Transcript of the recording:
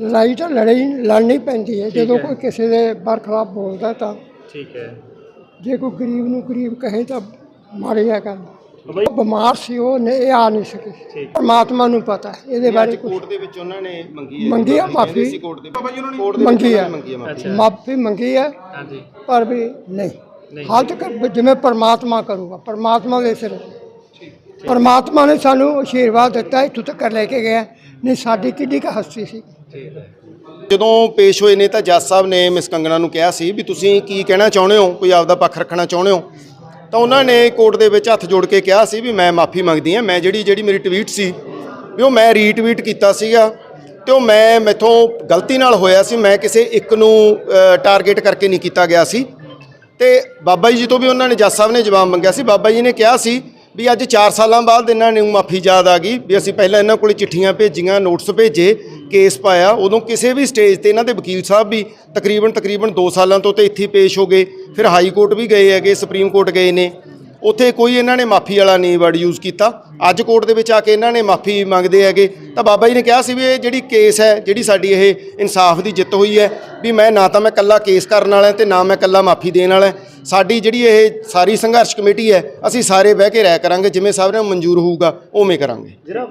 ਲੜਾਈ ਤਾਂ ਲੜਾਈ ਲੜਨੀ ਪੈਂਦੀ ਹੈ। ਜਦੋਂ ਕੋਈ ਕਿਸੇ ਦੇ ਬਰਖਲਾਫ ਬੋਲਦਾ ਤਾਂ ਠੀਕ ਹੈ। ਜੇ ਕੋਈ ਗਰੀਬ ਨੂੰ ਗਰੀਬ ਕਹੇ ਤਾਂ ਮਾੜੀ ਹੈ ਗੱਲ। ਉਹ ਬਿਮਾਰ ਸੀ ਉਹ ਨੇ ਇਹ ਆ ਨਹੀਂ ਸਕੇ। ਪਰਮਾਤਮਾ ਨੂੰ ਪਤਾ ਹੈ ਇਹਦੇ ਬਾਰੇ ਕੁਝ ਕੋਰਟ ਦੇ ਵਿੱਚ ਉਹਨਾਂ ਨੇ ਮੰਗੀ ਮੰਗੀ ਆ ਮਾਫੀ। ਕੋਰਟ ਦੇ ਮੰਗੀ ਆ। ਮਾਫੀ। ਮੰਗੀ ਹੈ ਹਾਂਜੀ। ਪਰ ਵੀ ਨਹੀਂ। ਨਹੀਂ। ਹਾਲ ਤੱਕ ਜਿਵੇਂ ਪਰਮਾਤਮਾ ਕਰੂਗਾ ਪਰਮਾਤਮਾ ਦੇ ਸਿਰ। ਪਰਮਾਤਮਾ ਨੇ ਸਾਨੂੰ ਆਸ਼ੀਰਵਾਦ ਦਿੱਤਾ ਇੱਥੋਂ ਤੱਕ ਲੈ ਕੇ ਗਿਆ। ਨਹੀਂ ਸਾਡੀ ਕਿੱਡੀ ਕੁ ਹਸਤੀ ਸੀ। ਹੈ ਜਦੋਂ ਪੇਸ਼ ਹੋਏ ਨੇ ਤਾਂ ਜੱਜ ਸਾਹਿਬ ਨੇ ਮਿਸ ਕੰਗਣਾ ਨੂੰ ਕਿਹਾ ਸੀ ਵੀ ਤੁਸੀਂ ਕੀ ਕਹਿਣਾ ਚਾਹੁੰਦੇ ਹੋ? ਕੋਈ ਆਪਦਾ ਪੱਖ ਰੱਖਣਾ ਚਾਹੁੰਦੇ ਹੋ? ਤਾਂ ਉਹਨਾਂ ਨੇ ਕੋਰਟ ਦੇ ਵਿੱਚ ਹੱਥ ਜੋੜ ਕੇ ਕਿਹਾ ਸੀ ਵੀ ਮੈਂ ਮਾਫੀ ਮੰਗਦੀ ਹਾਂ। ਮੈਂ ਜਿਹੜੀ ਜਿਹੜੀ ਮੇਰੀ ਟਵੀਟ ਸੀ ਵੀ ਉਹ ਮੈਂ ਰੀਟਵੀਟ ਕੀਤਾ ਸੀਗਾ ਤੇ ਉਹ ਮੈਂ ਮੈਥੋਂ ਗਲਤੀ ਨਾਲ ਹੋਇਆ ਸੀ। ਮੈਂ ਕਿਸੇ ਇੱਕ ਨੂੰ ਟਾਰਗੇਟ ਕਰਕੇ ਨਹੀਂ ਕੀਤਾ ਗਿਆ ਸੀ। ਤੇ ਬਾਬਾ ਜੀ ਤੋਂ ਵੀ ਉਹਨਾਂ ਨੇ ਜੱਜ ਸਾਹਿਬ ਨੇ ਜਵਾਬ ਮੰਗਿਆ ਸੀ। ਬਾਬਾ ਜੀ ਨੇ ਕਿਹਾ ਸੀ ਵੀ ਅੱਜ 4 ਸਾਲਾਂ ਬਾਅਦ ਇਹਨਾਂ ਨੂੰ ਮਾਫੀ ਯਾਦ ਆ ਗਈ ਵੀ ਅਸੀਂ ਪਹਿਲਾਂ ਇਹਨਾਂ ਕੋਲ ਚਿੱਠੀਆਂ ਭੇਜੀਆਂ, ਨੋਟਿਸ ਭੇਜੇ, ਕੇਸ ਪਾਇਆ। ਉਦੋਂ ਕਿਸੇ ਵੀ ਸਟੇਜ ਤੇ ਇਹਨਾਂ ਦੇ ਵਕੀਲ ਸਾਹਿਬ ਵੀ ਤਕਰੀਬਨ ਤਕਰੀਬਨ 2 ਸਾਲਾਂ ਤੋਂ ਤੇ ਇੱਥੇ ਪੇਸ਼ ਹੋ ਗਏ। ਫਿਰ ਹਾਈ ਕੋਰਟ ਵੀ ਗਏ ਹੈਗੇ, ਸੁਪਰੀਮ ਕੋਰਟ ਗਏ ਨੇ। ਉੱਥੇ ਕੋਈ ਇਹਨਾਂ ਨੇ ਮਾਫੀ ਵਾਲਾ ਨਹੀਂ ਵਰਡ ਯੂਜ਼ ਕੀਤਾ। ਅੱਜ ਕੋਰਟ ਦੇ ਵਿੱਚ ਆ ਕੇ ਇਹਨਾਂ ਨੇ ਮਾਫੀ ਮੰਗਦੇ ਹੈਗੇ। ਤਾਂ ਬਾਬਾ ਜੀ ਨੇ ਕਿਹਾ ਸੀ ਵੀ ਇਹ ਜਿਹੜੀ ਕੇਸ ਹੈ, ਜਿਹੜੀ ਸਾਡੀ ਇਹ ਇਨਸਾਫ ਦੀ ਜਿੱਤ ਹੋਈ ਹੈ, ਵੀ ਮੈਂ ਨਾ ਤਾਂ ਮੈਂ ਕੱਲਾ ਕੇਸ ਕਰਨ ਵਾਲਾ ਤੇ ਨਾ ਮੈਂ ਕੱਲਾ ਮਾਫੀ ਦੇਣ ਵਾਲਾ। ਸਾਡੀ ਜਿਹੜੀ ਇਹ ਸਾਰੀ ਸੰਘਰਸ਼ ਕਮੇਟੀ ਹੈ, ਅਸੀਂ ਸਾਰੇ ਬਹਿ ਕੇ ਰਾਇ ਕਰਾਂਗੇ, ਜਿਵੇਂ ਸਭ ਨੂੰ ਮਨਜ਼ੂਰ ਹੋਊਗਾ, ਉਵੇਂ ਕਰਾਂਗੇ। ਜਿਹੜਾ